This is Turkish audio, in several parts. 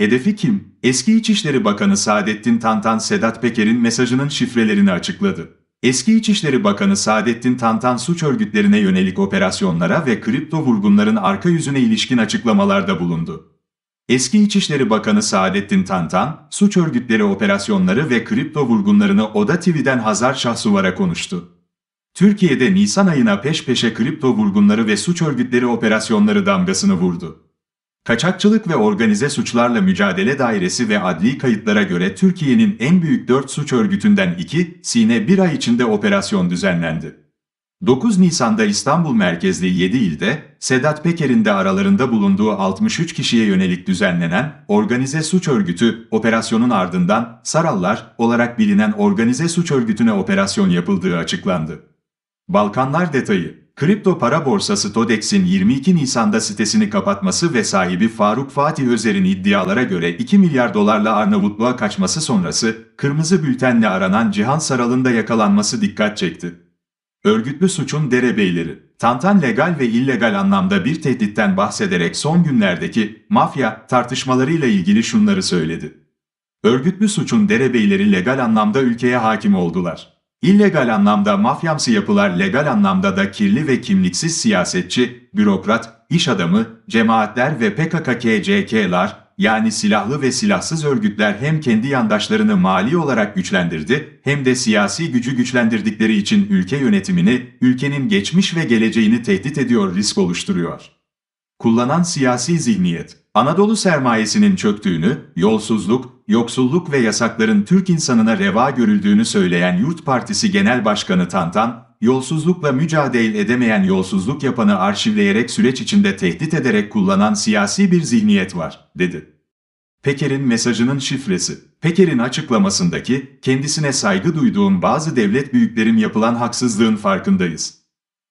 Hedefi kim? Eski İçişleri Bakanı Saadettin Tantan Sedat Peker'in mesajının şifrelerini açıkladı. Eski İçişleri Bakanı Saadettin Tantan suç örgütlerine yönelik operasyonlara ve kripto vurgunların arka yüzüne ilişkin açıklamalarda bulundu. Eski İçişleri Bakanı Saadettin Tantan, suç örgütleri operasyonları ve kripto vurgunlarını Oda TV'den Hazar Şahsuvar'a konuştu. Türkiye'de Nisan ayına peş peşe kripto vurgunları ve suç örgütleri operasyonları damgasını vurdu. Kaçakçılık ve Organize Suçlarla Mücadele Dairesi ve adli kayıtlara göre Türkiye'nin en büyük 4 suç örgütünden iki, Sine bir ay içinde operasyon düzenlendi. 9 Nisan'da İstanbul merkezli 7 ilde, Sedat Peker'in de aralarında bulunduğu 63 kişiye yönelik düzenlenen Organize Suç Örgütü operasyonun ardından Sarallar olarak bilinen Organize Suç Örgütü'ne operasyon yapıldığı açıklandı. Balkanlar detayı Kripto para borsası Todex'in 22 Nisan'da sitesini kapatması ve sahibi Faruk Fatih Özer'in iddialara göre 2 milyar dolarla Arnavutluğa kaçması sonrası kırmızı bültenle aranan Cihan Saral'ın da yakalanması dikkat çekti. Örgütlü suçun derebeyleri, Tantan legal ve illegal anlamda bir tehditten bahsederek son günlerdeki mafya tartışmalarıyla ilgili şunları söyledi. Örgütlü suçun derebeyleri legal anlamda ülkeye hakim oldular. İllegal anlamda mafyamsı yapılar legal anlamda da kirli ve kimliksiz siyasetçi, bürokrat, iş adamı, cemaatler ve PKK-KCK'lar yani silahlı ve silahsız örgütler hem kendi yandaşlarını mali olarak güçlendirdi hem de siyasi gücü güçlendirdikleri için ülke yönetimini, ülkenin geçmiş ve geleceğini tehdit ediyor risk oluşturuyor. Kullanan siyasi zihniyet, Anadolu sermayesinin çöktüğünü, yolsuzluk, yoksulluk ve yasakların Türk insanına reva görüldüğünü söyleyen Yurt Partisi Genel Başkanı Tantan, yolsuzlukla mücadele edemeyen yolsuzluk yapanı arşivleyerek süreç içinde tehdit ederek kullanan siyasi bir zihniyet var, dedi. Peker'in mesajının şifresi. Peker'in açıklamasındaki, kendisine saygı duyduğum bazı devlet büyüklerim yapılan haksızlığın farkındayız.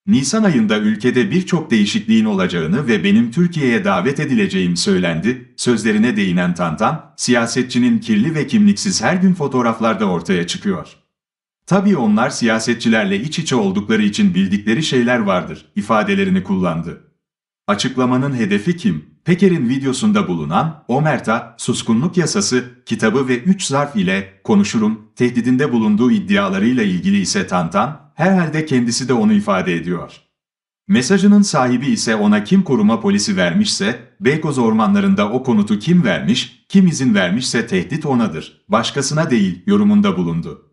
Nisan ayında ülkede birçok değişikliğin olacağını ve benim Türkiye'ye davet edileceğim söylendi, sözlerine değinen Tantan, siyasetçinin kirli ve kimliksiz her gün fotoğraflarda ortaya çıkıyor. Tabii onlar siyasetçilerle iç içe oldukları için bildikleri şeyler vardır, ifadelerini kullandı. Açıklamanın hedefi kim? Peker'in videosunda bulunan Omerta, Suskunluk Yasası, kitabı ve 3 zarf ile konuşurum, tehdidinde bulunduğu iddialarıyla ilgili ise Tantan, herhalde kendisi de onu ifade ediyor. Mesajının sahibi ise ona kim koruma polisi vermişse, Beykoz ormanlarında o konutu kim vermiş, kim izin vermişse tehdit onadır, başkasına değil yorumunda bulundu.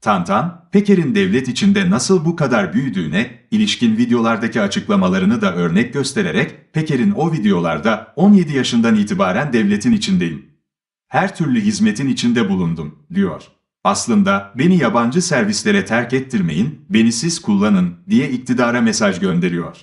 Tantan, Peker'in devlet içinde nasıl bu kadar büyüdüğüne ilişkin videolardaki açıklamalarını da örnek göstererek Peker'in o videolarda 17 yaşından itibaren devletin içindeyim. Her türlü hizmetin içinde bulundum, diyor. Aslında beni yabancı servislere terk ettirmeyin, beni siz kullanın diye iktidara mesaj gönderiyor.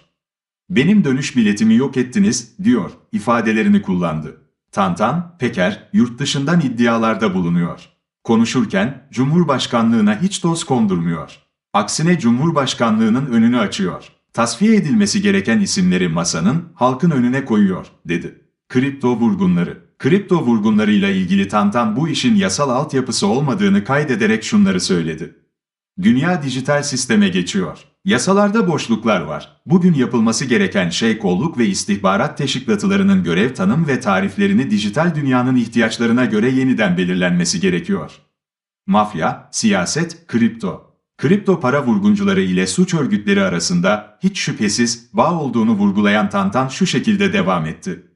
Benim dönüş biletimi yok ettiniz, diyor, ifadelerini kullandı. Tantan, Peker, yurt dışından iddialarda bulunuyor. Konuşurken Cumhurbaşkanlığına hiç toz kondurmuyor. Aksine Cumhurbaşkanlığının önünü açıyor. Tasfiye edilmesi gereken isimleri masanın, halkın önüne koyuyor, dedi. Kripto vurgunları. Kripto vurgunlarıyla ilgili Tantan bu işin yasal altyapısı olmadığını kaydederek şunları söyledi. Dünya dijital sisteme geçiyor. Yasalarda boşluklar var. Bugün yapılması gereken şey kolluk ve istihbarat teşkilatlarının görev tanım ve tariflerini dijital dünyanın ihtiyaçlarına göre yeniden belirlenmesi gerekiyor. Mafya, siyaset, kripto. Kripto para vurguncuları ile suç örgütleri arasında hiç şüphesiz bağ olduğunu vurgulayan Tantan şu şekilde devam etti.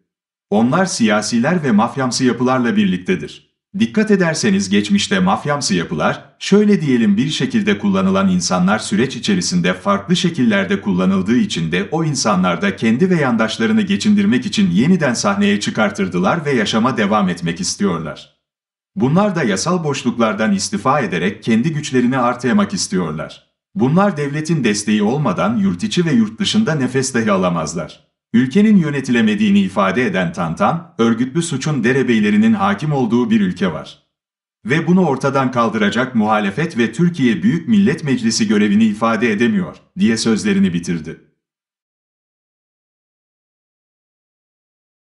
Onlar siyasiler ve mafyamsı yapılarla birliktedir. Dikkat ederseniz geçmişte mafyamsı yapılar, şöyle diyelim bir şekilde kullanılan insanlar süreç içerisinde farklı şekillerde kullanıldığı için de o insanlar da kendi ve yandaşlarını geçindirmek için yeniden sahneye çıkartırdılar ve yaşama devam etmek istiyorlar. Bunlar da yasal boşluklardan istifa ederek kendi güçlerini artırmak istiyorlar. Bunlar devletin desteği olmadan yurt içi ve yurt dışında nefes dahi alamazlar. Ülkenin yönetilemediğini ifade eden Tantan, örgütlü suçun derebeylerinin hakim olduğu bir ülke var. Ve bunu ortadan kaldıracak muhalefet ve Türkiye Büyük Millet Meclisi görevini ifade edemiyor, diye sözlerini bitirdi.